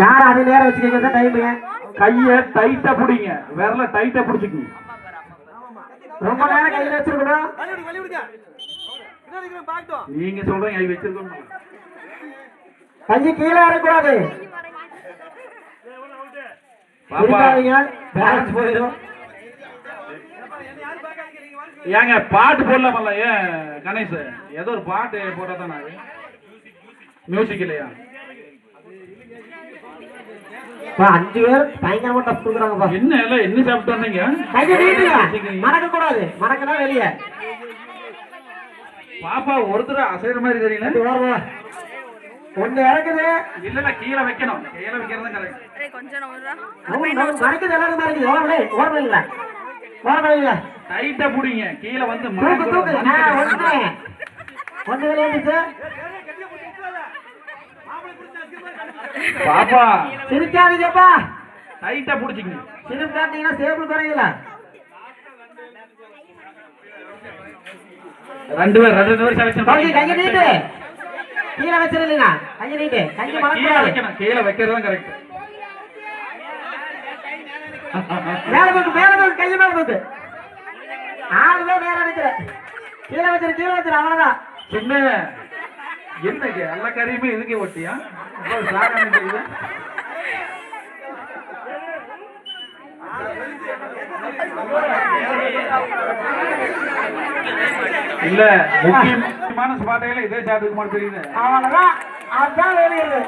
யார் அது நேரம் வச்சுக்கோங்க? டைமுங்க கைய டைட்டா பிடிங்க. விரல டைட்டா பிடிச்சிக்கங்க. ரொம்ப நேரம் கையில வச்சிருக்கணும். நீங்க சொல்றீங்க கை வச்சிருக்கோம் கையை கீழே இறக்கூடாது ஏங்க பாட்டு போடலாமல்ல ஏன் கணேஷ்? ஏதோ ஒரு பாட்டு போட்டா தானே மியூசிக் இல்லையா? அஞ்சு பேர் பயங்கரமா டஃப் கொடுக்குறாங்கப்பா என்ன எல்லாம் என்ன சாப்பிட்டு வந்தீங்க? கையை நீட்டுங்க மறக்க கூடாது மறக்கனா வெளியே. பாப்பா ஒருத்தர் அசைற மாதிரி தெரியல ஒண்ணு இறக்குது. இல்ல இல்ல கீழே வைக்கணும். கீழே வைக்கிறது தான் கரெக்ட் ஏய், கொஞ்சம் மறைக்குது எல்லாரும் மறைக்குது ஓரமே ஓரமே இல்ல. ஓரமே இல்ல. டைட்டா பிடிங்க. கீழே வந்து தூக்கு தூக்கு. ஒண்ணு ஒண்ணு பாப்பா. சிரிக்காதீங்கப்பா டைட்டா பிடிச்சிங்க சிரிப்பு காட்டிங்கன்னா சேபிள் குறையல. ரெண்டு பேர் ரெண்டு பேர் செலக்ஷன் கையை நீட்டு. கீழே வச்சிருந்தீங்க கையை நீட்டு. கையை வைக்கணும். கீழே வைக்கிறது தான் கரெக்ட் மேல தூக்கு மேல தூக்கு கையை மேல தூக்கு ஆளு தான் நிக்கிற கீழே வச்சிரு கீழே வச்சிரு அவ்வளவுதான். சின்ன என்னங்க எல்லா கறியுமே இதுக்கே ஒட்டியா இல்ல முக்கியமான ஸ்பாட்டையில இதே சாப்பிட்டுக்கு மாதிரி தெரியுது. அவ்வளவுதான். அதுதான் வெளியிடுது